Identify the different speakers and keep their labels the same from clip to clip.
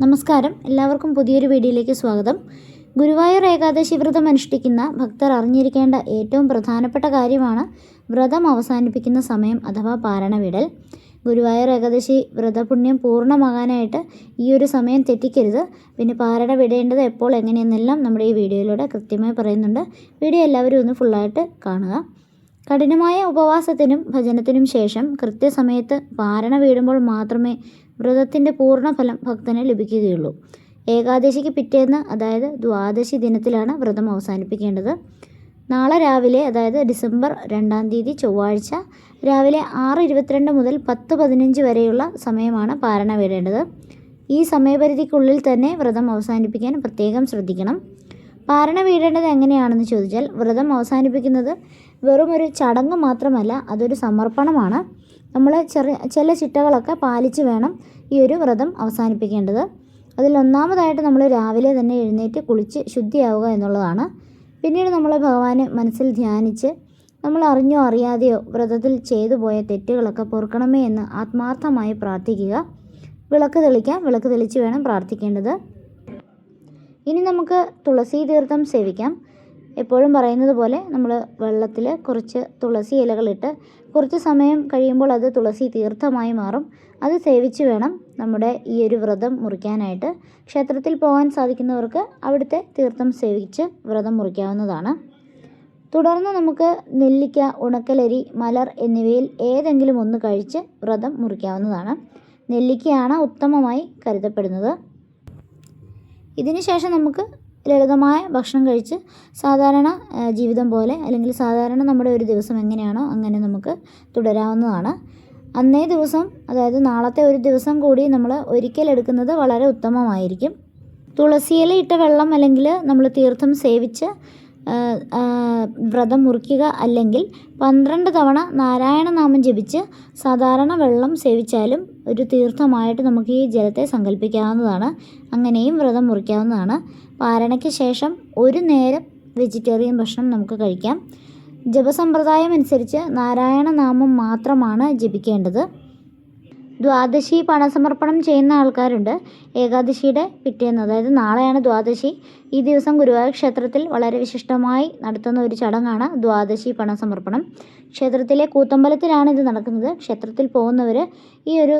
Speaker 1: നമസ്കാരം. എല്ലാവർക്കും പുതിയൊരു വീഡിയോയിലേക്ക് സ്വാഗതം. ഗുരുവായൂർ ഏകാദശി വ്രതം അനുഷ്ഠിക്കുന്ന ഭക്തർ അറിഞ്ഞിരിക്കേണ്ട ഏറ്റവും പ്രധാനപ്പെട്ട കാര്യമാണ് വ്രതം അവസാനിപ്പിക്കുന്ന സമയം അഥവാ പാരണവിടൽ. ഗുരുവായൂർ ഏകാദശി വ്രതപുണ്യം പൂർണമാകാനായിട്ട് ഈ ഒരു സമയം തെറ്റിക്കരുത്. പിന്നെ പാരണ വിടേണ്ടത് എപ്പോൾ എങ്ങനെയെന്നെല്ലാം നമ്മുടെ ഈ വീഡിയോയിലൂടെ കൃത്യമായി പറയുന്നുണ്ട്. വീഡിയോ എല്ലാവരും ഒന്ന് ഫുള്ളായിട്ട് കാണുക. കഠിനമായ ഉപവാസത്തിനും ഭജനത്തിനും ശേഷം കൃത്യസമയത്ത് പാരണ വീടുമ്പോൾ മാത്രമേ വ്രതത്തിന്റെ പൂർണ ഫലം ഭക്തന് ലഭിക്കുകയുള്ളൂ. ഏകാദശിക്ക് പിറ്റേന്ന് അതായത് ദ്വാദശി ദിനത്തിലാണ് വ്രതം അവസാനിപ്പിക്കേണ്ടത്. നാളെ രാവിലെ അതായത് ഡിസംബർ രണ്ടാം തീയതി ചൊവ്വാഴ്ച രാവിലെ ആറ് ഇരുപത്തിരണ്ട് മുതൽ പത്ത് പതിനഞ്ച് വരെയുള്ള സമയമാണ് പാരണ വീടേണ്ടത്. ഈ സമയപരിധിക്കുള്ളിൽ തന്നെ വ്രതം അവസാനിപ്പിക്കാൻ പ്രത്യേകം ശ്രദ്ധിക്കണം. പാരണ വീഴേണ്ടത് എങ്ങനെയാണെന്ന് ചോദിച്ചാൽ വ്രതം അവസാനിപ്പിക്കുന്നത് വെറും ഒരു ചടങ്ങ് മാത്രമല്ല അതൊരു സമർപ്പണമാണ്. നമ്മൾ ചെറിയ ചില ചിട്ടകളൊക്കെ പാലിച്ച് വേണം ഈ ഒരു വ്രതം അവസാനിപ്പിക്കേണ്ടത്. അതിലൊന്നാമതായിട്ട് നമ്മൾ രാവിലെ തന്നെ എഴുന്നേറ്റ് കുളിച്ച് ശുദ്ധിയാവുക എന്നുള്ളതാണ്. പിന്നീട് നമ്മൾ ഭഗവാനെ മനസ്സിൽ ധ്യാനിച്ച് നമ്മൾ അറിഞ്ഞോ അറിയാതെയോ വ്രതത്തിൽ ചെയ്തു പോയ തെറ്റുകളൊക്കെ പൊറുക്കണമേ എന്ന് ആത്മാർത്ഥമായി പ്രാർത്ഥിക്കുക. വിളക്ക് തെളിക്കാം വിളക്ക് തെളിച്ച് വേണം പ്രാർത്ഥിക്കേണ്ടത്. ഇനി നമുക്ക് തുളസി തീർത്ഥം സേവിക്കാം. എപ്പോഴും പറയുന്നത് പോലെ നമ്മൾ വെള്ളത്തിൽ കുറച്ച് തുളസി ഇലകളിട്ട് കുറച്ച് സമയം കഴിയുമ്പോൾ അത് തുളസി തീർത്ഥമായി മാറും. അത് സേവിച്ച് വേണം നമ്മുടെ ഈ ഒരു വ്രതം മുറിക്കാനായിട്ട്. ക്ഷേത്രത്തിൽ പോകാൻ സാധിക്കുന്നവർക്ക് അവിടുത്തെ തീർത്ഥം സേവിച്ച് വ്രതം മുറിക്കാവുന്നതാണ്. തുടർന്ന് നമുക്ക് നെല്ലിക്ക ഉണക്കലരി മലർ എന്നിവയിൽ ഏതെങ്കിലും ഒന്ന് കഴിച്ച് വ്രതം മുറിക്കാവുന്നതാണ്. നെല്ലിക്കയാണ് ഉത്തമമായി കരുതപ്പെടുന്നത്. ഇതിന് ശേഷം നമുക്ക് ലളിതമായ ഭക്ഷണം കഴിച്ച് സാധാരണ ജീവിതം പോലെ അല്ലെങ്കിൽ സാധാരണ നമ്മുടെ ഒരു ദിവസം എങ്ങനെയാണോ അങ്ങനെ നമുക്ക് തുടരാവുന്നതാണ്. അന്നേ ദിവസം അതായത് നാളത്തെ ഒരു ദിവസം കൂടി നമ്മൾ ഒരിക്കൽ എടുക്കുന്നത് വളരെ ഉത്തമമായിരിക്കും. തുളസിയില ഇട്ട വെള്ളം അല്ലെങ്കിൽ നമ്മൾ തീർത്ഥം സേവിച്ച് വ്രതം മുറിക്കുക അല്ലെങ്കിൽ പന്ത്രണ്ട് തവണ നാരായണനാമം ജപിച്ച് സാധാരണ വെള്ളം സേവിച്ചാലും ഒരു തീർത്ഥമായിട്ട് നമുക്ക് ഈ ജലത്തെ സങ്കല്പിക്കാവുന്നതാണ് അങ്ങനെയും വ്രതം മുറിക്കാവുന്നതാണ്. പാരണയ്ക്ക് ശേഷം ഒരു നേരം വെജിറ്റേറിയൻ ഭക്ഷണം നമുക്ക് കഴിക്കാം. ജപസമ്പ്രദായം അനുസരിച്ച് നാരായണ നാമം മാത്രമാണ് ജപിക്കേണ്ടത്. ദ്വാദശി പണസമർപ്പണം ചെയ്യുന്ന ആൾക്കാരുണ്ട്. ഏകാദശിയുടെ പിറ്റേന്ന് അതായത് നാളെയാണ് ദ്വാദശി. ഈ ദിവസം ഗുരുവായൂർ ക്ഷേത്രത്തിൽ വളരെ വിശിഷ്ടമായി നടത്തുന്ന ഒരു ചടങ്ങാണ് ദ്വാദശി പണസമർപ്പണം. ക്ഷേത്രത്തിലെ കൂത്തമ്പലത്തിലാണ് ഇത് നടക്കുന്നത്. ക്ഷേത്രത്തിൽ പോകുന്നവർ ഈ ഒരു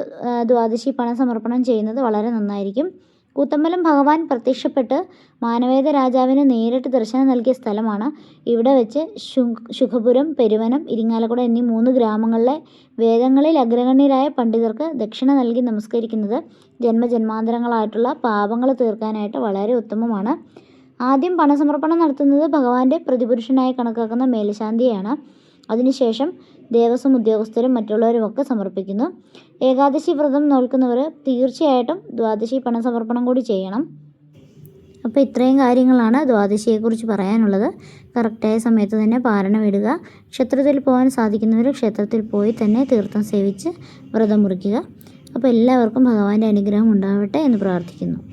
Speaker 1: ദ്വാദശി പണസമർപ്പണം ചെയ്യുന്നത് വളരെ നന്നായിരിക്കും. കൂത്തമ്പലം ഭഗവാൻ പ്രത്യക്ഷപ്പെട്ട് മാനവേദ രാജാവിന് നേരിട്ട് ദർശനം നൽകിയ സ്ഥലമാണ്. ഇവിടെ വെച്ച് ശുഖപുരം പെരുവനം ഇരിങ്ങാലക്കുട എന്നീ മൂന്ന് ഗ്രാമങ്ങളിലെ വേദങ്ങളിൽ അഗ്രഗണ്യരായ പണ്ഡിതർക്ക് ദക്ഷിണ നൽകി നമസ്കരിക്കുന്നത് ജന്മജന്മാന്തരങ്ങളായിട്ടുള്ള പാപങ്ങൾ തീർക്കാനായിട്ട് വളരെ ഉത്തമമാണ്. ആദ്യം പണസമർപ്പണം നടത്തുന്നത് ഭഗവാന്റെ പ്രതിപുരുഷനായി കണക്കാക്കുന്ന മേൽശാന്തിയാണ് അതിനുശേഷം ദേവസ്വം ഉദ്യോഗസ്ഥരും മറ്റുള്ളവരുമൊക്കെ സമർപ്പിക്കുന്നു. ഏകാദശി വ്രതം നോൽക്കുന്നവർ തീർച്ചയായിട്ടും ദ്വാദശി പണസമർപ്പണം കൂടി ചെയ്യണം. അപ്പോൾ ഇത്രയും കാര്യങ്ങളാണ് ദ്വാദശിയെക്കുറിച്ച് പറയാനുള്ളത്. കറക്റ്റായ സമയത്ത് തന്നെ പാരണ വിടുക. ക്ഷേത്രത്തിൽ പോകാൻ സാധിക്കുന്നവർ ക്ഷേത്രത്തിൽ പോയി തന്നെ തീർത്ഥം സേവിച്ച് വ്രതം മുറിക്കുക. അപ്പോൾ എല്ലാവർക്കും ഭഗവാന്റെ അനുഗ്രഹം ഉണ്ടാവട്ടെ എന്ന് പ്രാർത്ഥിക്കുന്നു.